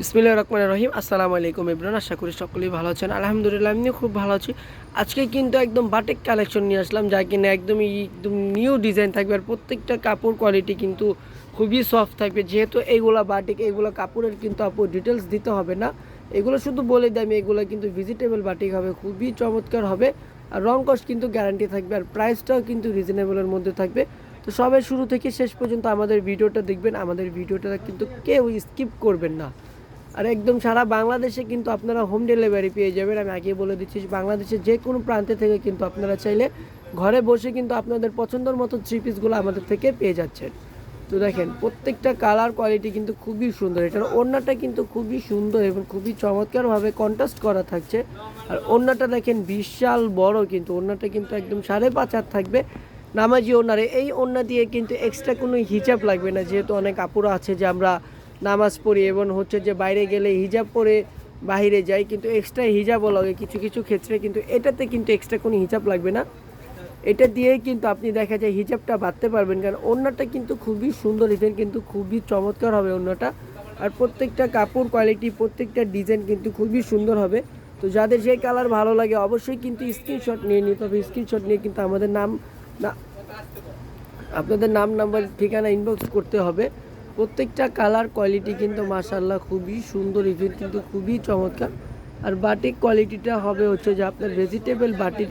বিসমিল্লাহ রহমান রহিম। আসসালামু আলাইকুম ইবরান আশা করি সকলেই ভালো আছেন। আলহামদুলিল্লাহ, আমিও খুব ভালো আছি। আজকে কিন্তু একদম বাটিক কালেকশন নিয়ে আসলাম, যা কিনা একদমই একদম নিউ ডিজাইন থাকবে আর প্রত্যেকটা কাপড় কোয়ালিটি কিন্তু খুবই সফট থাকবে। যেহেতু এইগুলা বাটিক, এইগুলো কাপড়ের কিন্তু আপু ডিটেলস দিতে হবে না। এগুলো শুধু বলে দিই আমি, এগুলো কিন্তু ভিজিটেবল বাটিক হবে, খুবই চমৎকার হবে। আর রং কস্ট কিন্তু গ্যারান্টি থাকবে আর প্রাইসটাও কিন্তু রিজনেবলের মধ্যে থাকবে। তো সবাই শুরু থেকে শেষ পর্যন্ত আমাদের ভিডিওটা দেখবেন। আমাদের ভিডিওটা কিন্তু কেউ স্কিপ করবেন না। আর একদম সারা বাংলাদেশে কিন্তু আপনারা হোম ডেলিভারি পেয়ে যাবেন। আমি আগে বলে দিচ্ছি বাংলাদেশের যে কোনো প্রান্তে থেকে কিন্তু আপনারা চাইলে ঘরে বসে কিন্তু আপনাদের পছন্দের মতো থ্রি পিসগুলো আমাদের থেকে পেয়ে যাচ্ছেন। তো দেখেন, প্রত্যেকটা কালার কোয়ালিটি কিন্তু খুবই সুন্দর। এটার ওড়নাটা কিন্তু খুবই সুন্দর এবং খুবই চমৎকারভাবে কন্ট্রাস্ট করা থাকছে। আর ওড়নাটা দেখেন বিশাল বড় কিন্তু, ওড়নাটা কিন্তু একদম সাড়ে পাঁচ হাত থাকবে নামাজি ওনারে এই ওড়না দিয়ে কিন্তু এক্সট্রা কোনো হিজাব লাগবে না, যেহেতু অনেক আপুরা আছে যে আমরা নামাজ পড়ি এবং হচ্ছে যে বাইরে গেলে হিজাব পরে বাইরে যাই, কিন্তু এক্সট্রা হিজাবও লাগে কিছু কিছু ক্ষেত্রে, কিন্তু এটাতে কিন্তু এক্সট্রা কোনো হিজাব লাগবে না। এটা দিয়েই কিন্তু আপনি দেখা যায় হিজাবটা বাঁধতে পারবেন, কারণ ওড়নাটা কিন্তু খুবই সুন্দর ডিজাইন কিন্তু খুবই চমৎকার হবে ওড়নাটা। আর প্রত্যেকটা কাপড় কোয়ালিটি প্রত্যেকটা ডিজাইন কিন্তু খুবই সুন্দর হবে। তো যাদের যে কালার ভালো লাগে অবশ্যই কিন্তু স্ক্রিনশট নিয়ে নিতে হবে। স্ক্রিনশট নিয়ে কিন্তু আমাদের নাম, না, আপনাদের নাম নাম্বার ঠিকানা ইনবক্স করতে হবে। প্রত্যেকটা কালার কোয়ালিটি কিন্তু মাসাল্লাহ খুবই সুন্দর ইভেন কিন্তু খুবই চমৎকার। আর বাটিক কোয়ালিটিটা হবে হচ্ছে যে আপনার ভেজিটেবল বাটিক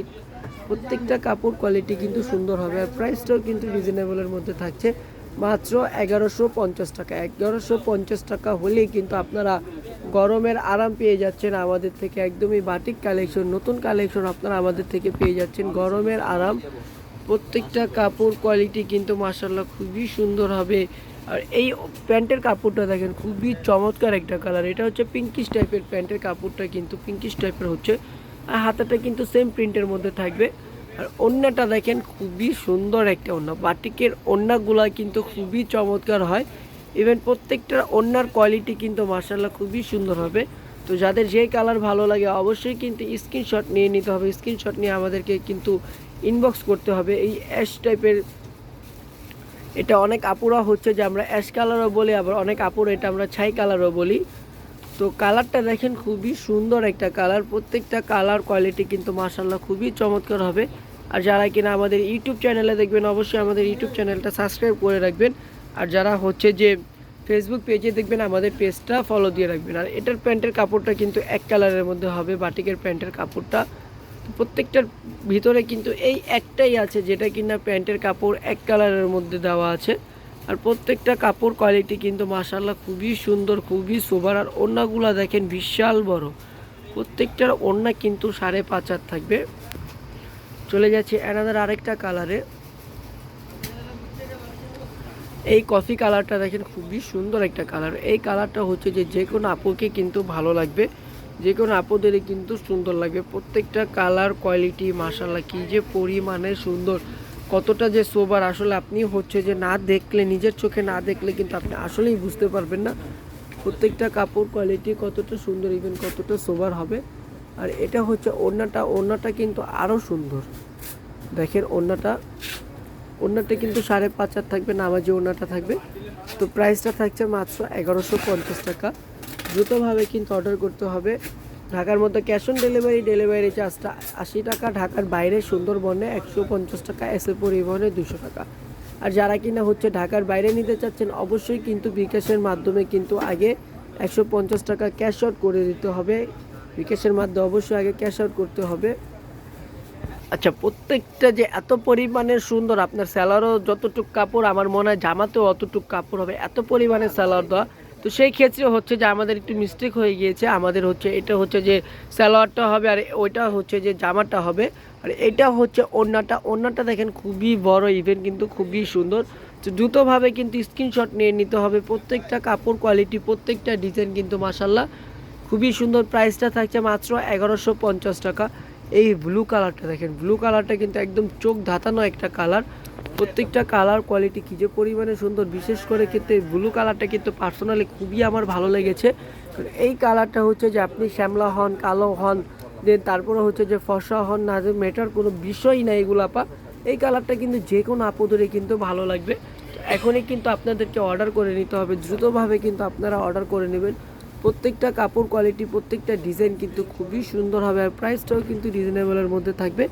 প্রত্যেকটা কাপড় কোয়ালিটি কিন্তু সুন্দর হবে। আর প্রাইসটাও কিন্তু রিজনেবলের মধ্যে থাকছে। মাত্র এগারোশো পঞ্চাশ টাকা। এগারোশো পঞ্চাশ টাকা হলেই কিন্তু আপনারা গরমের আরাম পেয়ে যাচ্ছেন আমাদের থেকে। একদমই বাটিক কালেকশন, নতুন কালেকশন আপনারা আমাদের থেকে পেয়ে যাচ্ছেন। গরমের আরাম, প্রত্যেকটা কাপড় কোয়ালিটি কিন্তু মাসাল্লাহ খুবই সুন্দর হবে। আর এই প্যান্টের কাপড়টা দেখেন, খুবই চমৎকার একটা কালার এটা হচ্ছে পিঙ্কিশ টাইপের প্যান্টের কাপড়টা কিন্তু পিঙ্কিশ টাইপের হচ্ছে। আর হাতাটা কিন্তু সেম প্রিন্টের মধ্যে থাকবে। আর ওড়নাটা দেখেন, খুবই সুন্দর একটা ওড়না বাটিকের ওড়নাগুলা কিন্তু খুবই চমৎকার হয়। ইভেন প্রত্যেকটা ওড়নার কোয়ালিটি কিন্তু মাসাল্লাহ খুবই সুন্দর হবে। তো যাদের যে কালার ভালো লাগে, অবশ্যই কিন্তু স্ক্রিনশট নিয়ে নিতে হবে। স্ক্রিনশট নিয়ে আমাদেরকে কিন্তু ইনবক্স করতে হবে। এই অ্যাশ টাইপের এটা অনেক আপুরা হচ্ছে যে আমরা অ্যাশ কালারও বলি, আবার অনেক আপুরা এটা আমরা ছাই কালারও বলি। তো কালারটা দেখেন খুবই সুন্দর একটা কালার প্রত্যেকটা কালার কোয়ালিটি কিন্তু মাসাল্লাহ খুবই চমৎকার হবে। আর যারা কিনা আমাদের ইউটিউব চ্যানেলে দেখবেন, অবশ্যই আমাদের ইউটিউব চ্যানেলটা সাবস্ক্রাইব করে রাখবেন। আর যারা হচ্ছে যে ফেসবুক পেজে দেখবেন, আমাদের পেজটা ফলো দিয়ে রাখবেন। আর এটার প্যান্টের কাপড়টা কিন্তু এক কালারের মধ্যে হবে, বাটিকের প্যান্টের কাপড়টা। প্রত্যেকটার ভিতরে কিন্তু এই একটাই আছে, যেটা কিনা প্যান্টের কাপড় এক কালারের মধ্যে দেওয়া আছে। আর প্রত্যেকটা কাপড় কোয়ালিটি কিন্তু মাসাল্লাহ খুবই সুন্দর, খুবই সোবার আর ওড়নাগুলো দেখেন বিশাল বড়। প্রত্যেকটার ওড়না কিন্তু সাড়ে পাঁচ হাত থাকবে। চলে যাচ্ছে অ্যানাদার আরেকটা কালারে এই কফি কালারটা দেখেন খুবই সুন্দর একটা কালার এই কালারটা হচ্ছে যে যে কোনো আপুকে কিন্তু ভালো লাগবে। যে কোনো আপুদেরই কিন্তু সুন্দর লাগবে প্রত্যেকটা কালার কোয়ালিটি মাসাল্লাহ কী যে পরিমাণে সুন্দর। কতটা যে সোবার আসলে আপনি হচ্ছে যে না দেখলে, নিজের চোখে না দেখলে কিন্তু আপনি আসলেই বুঝতে পারবেন না। প্রত্যেকটা কাপড় কোয়ালিটি কতটা সুন্দর ইভেন কতটা সোবার হবে। আর এটা হচ্ছে ওড়নাটা ওড়নাটা কিন্তু আরও সুন্দর। দেখেন ওড়নাটা ওড়নাটা কিন্তু সাড়ে পাঁচ হাত থাকবে, নামাজি ওড়নাটা থাকবে। তো প্রাইসটা থাকছে মাত্র এগারোশো পঞ্চাশ টাকা। দ্রুতভাবে কিন্তু অর্ডার করতে হবে। ঢাকার মধ্যে ক্যাশ অন ডেলিভারি ডেলিভারি চার্জটা আশি টাকা, ঢাকার বাইরে সুন্দরবনে একশো পঞ্চাশ টাকা এসে পরিবহনে দুশো টাকা। আর যারা কিনা হচ্ছে ঢাকার বাইরে নিতে চাচ্ছেন, অবশ্যই কিন্তু বিকাশের মাধ্যমে কিন্তু আগে একশো পঞ্চাশ টাকা ক্যাশ আউট করে দিতে হবে। বিকাশের মাধ্যমে অবশ্যই আগে ক্যাশ আউট করতে হবে। আচ্ছা প্রত্যেকটা যে এত পরিমাণে সুন্দর, আপনার স্যালারও যতটুক কাপড়, আমার মনে হয় জামাতেও অতটুক কাপড় হবে, এত পরিমাণে স্যালার দেওয়া। তো সেই ক্ষেত্রে হচ্ছে যে আমাদের একটু মিস্টেক হয়ে গিয়েছে। আমাদের হচ্ছে, এটা হচ্ছে যে স্যালোয়ারটা হবে আর ওইটা হচ্ছে যে জামাটা হবে। আর এটা হচ্ছে ওড়নাটা। ওড়নাটা দেখেন খুবই বড় ইভেন্ট কিন্তু খুবই সুন্দর। তো দ্রুতভাবে কিন্তু স্ক্রিনশট নিয়ে নিতে হবে। প্রত্যেকটা কাপড় কোয়ালিটি প্রত্যেকটা ডিজাইন কিন্তু মাসাল্লাহ খুবই সুন্দর। প্রাইসটা থাকছে মাত্র এগারোশো টাকা। এই ব্লু কালারটা দেখেন ব্লু কালারটা কিন্তু একদম চোখ ধাতানো একটা কালার প্রত্যেকটা কালার কোয়ালিটি কী যে পরিমাণে সুন্দর, বিশেষ করে কিন্তু এই ব্লু কালারটা কিন্তু পার্সোনালি খুবই আমার ভালো লেগেছে। এই কালারটা হচ্ছে যে আপনি শ্যামলা হন, কালো হন দেন তারপরে হচ্ছে যে ফসা হন, না যে মেটার কোনো বিষয়ই না এগুলো আপা। এই কালারটা কিন্তু যে কোনো আপদরে কিন্তু ভালো লাগবে। এখনই কিন্তু আপনাদেরকে অর্ডার করে নিতে হবে। দ্রুতভাবে কিন্তু আপনারা অর্ডার করে নেবেন। প্রত্যেকটা কাপড় কোয়ালিটি প্রত্যেকটা ডিজাইন কিন্তু খুবই সুন্দর হবে আর প্রাইসটাও কিন্তু রিজনেবলের মধ্যে থাকবে।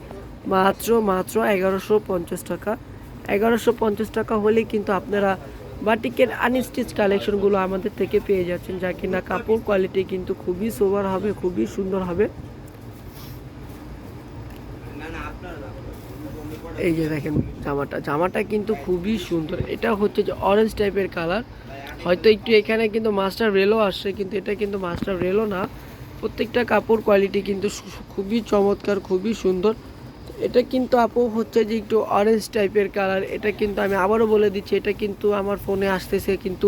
মাত্র মাত্র এগারোশো পঞ্চাশ টাকা। এগারোশো পঞ্চাশ টাকা হলে কিন্তু আপনারা বাটিকের আনস্টিচ কালেকশনগুলো আমাদের থেকে পেয়ে যাচ্ছেন, যা কিনা কাপড় কোয়ালিটি কিন্তু খুবই সোবার হবে, খুবই সুন্দর হবে। এই যে দেখেন জামাটা জামাটা কিন্তু খুবই সুন্দর। এটা হচ্ছে যে অরেঞ্জ টাইপের কালার হয়তো একটু এখানে কিন্তু মাস্টার রেলও আসছে, কিন্তু এটা কিন্তু মাস্টার রেলও না। প্রত্যেকটা কাপড় কোয়ালিটি কিন্তু খুবই চমৎকার, খুবই সুন্দর। এটা কিন্তু আপু হচ্ছে যে একটু অরেঞ্জ টাইপের কালার এটা কিন্তু আমি আবারও বলে দিচ্ছি, এটা কিন্তু আমার ফোনে আসতেছে কিন্তু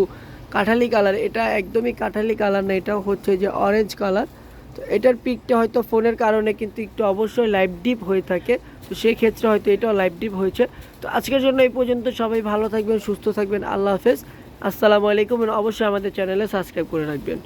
কাঠালি কালার এটা একদমই কাঠালি কালার না এটা হচ্ছে যে অরেঞ্জ কালার তো এটার পিকটা হয়তো ফোনের কারণে কিন্তু একটু অবশ্যই লাইভ ডিপ হয়ে থাকে, তো সেই ক্ষেত্রে হয়তো এটাও লাইভ ডিপ হয়েছে। তো আজকের জন্য এই পর্যন্ত সবাই ভালো থাকবেন, সুস্থ থাকবেন, আল্লাহ হাফেজ। আসসালামু আলাইকুম অবশ্যই আমাদের চ্যানেলে সাবস্ক্রাইব করে রাখবেন।